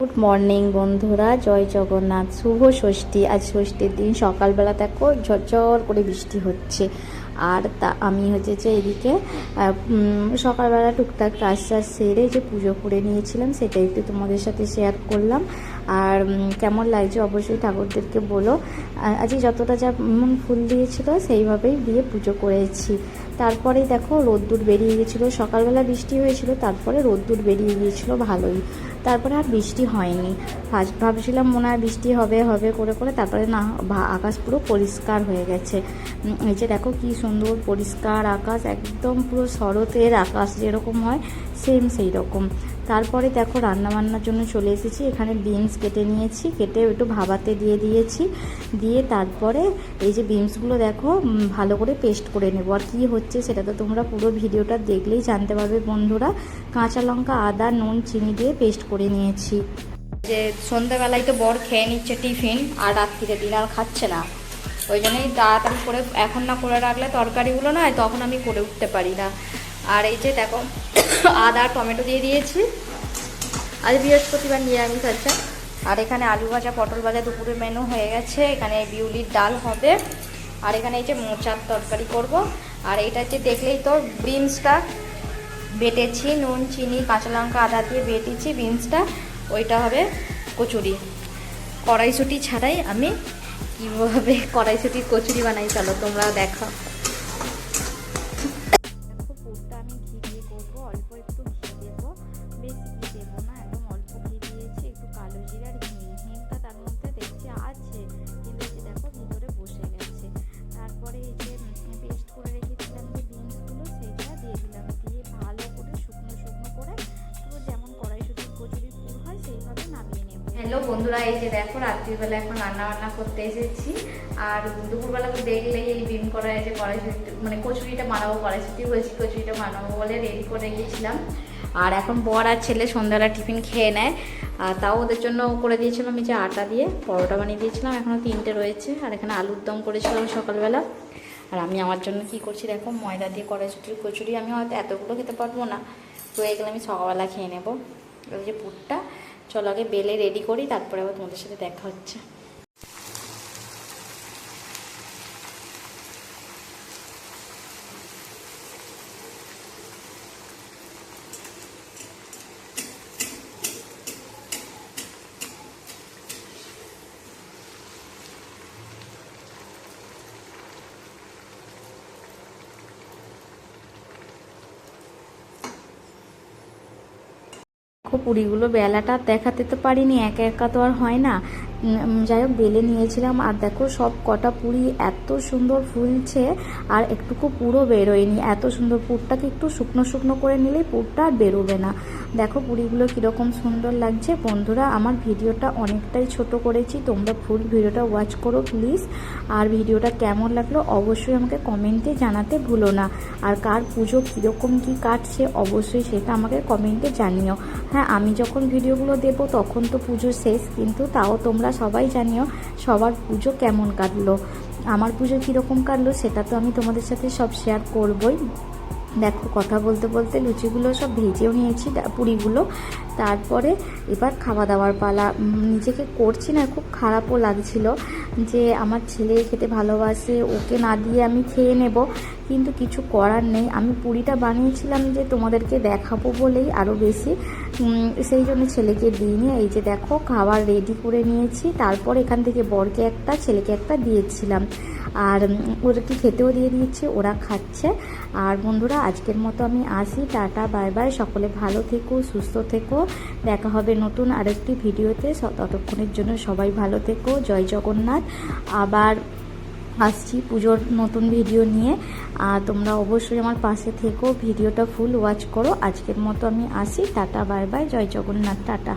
Good morning বন্ধুরা। জয় জগন্নাথ। শুভ ষষ্ঠী। আজ ষষ্ঠীর দিন। সকালবেলা দেখো ঝরঝর করে বৃষ্টি হচ্ছে। আর তা আমি হচ্ছে যে এদিকে সকালবেলা টুকটাক কাজ টাজ সেরে যে পুজো করে নিয়েছিলাম সেটা একটু তোমাদের সাথে শেয়ার করলাম। আর কেমন লাগছে অবশ্যই ঠাকুরদেরকে বলো। আজকে যতটা যা ফুল দিয়েছিল, সেইভাবেই দিয়ে পুজো করেছি। তারপরে দেখো রোদ্দুর বেরিয়ে গেছিল। সকালবেলা বৃষ্টি হয়েছিল, তারপরে রোদ্দুর বেরিয়ে গিয়েছিল, ভালোই। তারপরে আর বৃষ্টি হয়নি। ফার্স্ট ভাবছিলাম মনে হয় বৃষ্টি হবে হবে করে করে, তারপরে না আকাশ পুরো পরিষ্কার হয়ে গেছে। এই যে দেখো কি সুন্দর পরিষ্কার আকাশ, একদম পুরো শরতের আকাশ যেরকম হয় সেম সেই রকম তারপরে দেখো রান্না বান্নার জন্য চলে এসেছি। এখানে বিনস কেটে নিয়েছি, কেটে একটু ভাবাতে দিয়ে দিয়েছি। দিয়ে তারপরে এই যে বিনসগুলো দেখো ভালো করে পেস্ট করে নেব। আর কী হচ্ছে সেটা তো তোমরা পুরো ভিডিওটা দেখলেই জানতে পারবে বন্ধুরা। কাঁচা লঙ্কা, আদা, নুন, চিনি দিয়ে পেস্ট করে নিয়েছি। যে সন্ধ্যাবেলায় তো বর খেয়ে নিচ্ছে টিফিন আর রাত্রিরে ডিনার খাচ্ছে না। ওই জন্যই তাড়াতাড়ি করে এখন না করে রাখলে তরকারিগুলো না তখন আমি করে উঠতে পারি না। আর এই যে দেখো, আদা টমেটো দিয়ে দিয়েছি। আজ বৃহস্পতিবার নিরামিষ আছে। আর এখানে আলু ভাজা, পটল ভাজা দুপুরে মেনু হয়ে গেছে। এখানে বিউলির ডাল হবে। আর এখানে এই যে মোচার তরকারি করব। আর এটা হচ্ছে দেখলেই তো বিনসটা বেটেছি, নুন, চিনি, কাঁচা লঙ্কা, আদা দিয়ে বেটেছি বিনসটা ওইটা হবে কচুরি। কড়াইশুটি ছাড়াই আমি কীভাবে কড়াইশুটির কচুরি বানাই চলো তোমরা দেখো হ্যালো বন্ধুরা, এই যে দেখো রাত্রিবেলা এখন রান্না বান্না করতে এসেছি। আর দুপুরবেলা তো দেখলেই এই বিম করা এই যে কড়াইশুটি মানে কচুরিটা বানাবো কড়াইশুটি বলছি, কচুরিটা বানাবো বলে রেডি করে গিয়েছিলাম। আর এখন বর আর ছেলে সন্ধ্যাবেলা টিফিন খেয়ে নেয়। আর তাও ওদের জন্য করে দিয়েছিলাম যে আটা দিয়ে, পরোটা বানিয়ে দিয়েছিলাম এখনও তিনটে রয়েছে। আর এখানে আলুর দম করেছিলাম সকালবেলা। আর আমি আমার জন্য কি করছি দেখো, ময়দা দিয়ে কড়াইশুটির কচুরি, আমি হয়তো এতগুলো খেতে পারব না। তো এগুলো আমি সকালবেলা খেয়ে নেব। ওই যে পুরটা চলো আগে বেলে রেডি করি তারপরে আবার তোমাদের সাথে দেখা হচ্ছে। পুরিগুলো বেলাটা দেখাতে তো পারিনি একা একা তো আর হয় না। যাই হোক, বেলে নিয়েছিলাম। আর দেখো, সব কটা পুরি এত সুন্দর ফুলছে, আর একটুকু পুরো বেরোয়নি। এত সুন্দর পুরটাকে একটু শুকনো শুকনো করে নিলেই পুরটা আর বেরোবে না। দেখো পুরিগুলো কীরকম সুন্দর লাগছে। বন্ধুরা, আমার ভিডিওটা অনেকটাই ছোট করেছি। তোমরা ফুল ভিডিওটা ওয়াচ করো প্লিজ আর ভিডিওটা কেমন লাগল অবশ্যই আমাকে কমেন্টে জানাতে ভুলো না। আর কার পুজো কীরকম কী কাটছে অবশ্যই সেটা আমাকে কমেন্টে জানিও। হ্যাঁ আমি যখন ভিডিওগুলো দেবো, তখন তো পুজো শেষ, কিন্তু তাও তোমরা সবাই জানিও সবার পুজো কেমন কাটলো? আমার পুজো কীরকম কাটলো সেটা তো আমি তোমাদের সাথে সব শেয়ার করবই। দেখো, কথা বলতে বলতে লুচিগুলো সব ভেজেও নিয়েছি পুরিগুলো। তারপরে এবার খাওয়া দাওয়ার পালা। নিজেকে করছি না, খুব খারাপও লাগছিল যে আমার ছেলে খেতে ভালোবাসে, ওকে না দিয়ে আমি খেয়ে নেব, কিন্তু কিছু করার নেই। আমি পুরিটা বানিয়েছিলাম যে তোমাদেরকে দেখাবো বলেই আরও বেশি। সেই জন্য ছেলেকে দিইনি। এই যে দেখো, খাবার রেডি করে নিয়েছি। তারপর এখান থেকে বরকে একটা, ছেলেকে একটা দিয়েছিলাম। আর ওদেরকে খেতেও দিয়ে দিয়েছি, ওরা খাচ্ছে। আর বন্ধুরা, আজকের মতো আমি আসি। Tata, bye bye. সকলে ভালো থেকো, সুস্থ থেকো। দেখা হবে নতুন আরেকটি ভিডিওতে। ততক্ষণের জন্য সবাই ভালো থেকো। জয় জগন্নাথ। আবার আসছি পুজোর নতুন ভিডিও নিয়ে। আর তোমরা অবশ্যই আমার পাশে থেকো। ভিডিওটা ফুল ওয়াচ করো। আজকের মতো আমি আসি। Tata, bye bye. জয় জগন্নাথ। টাটা।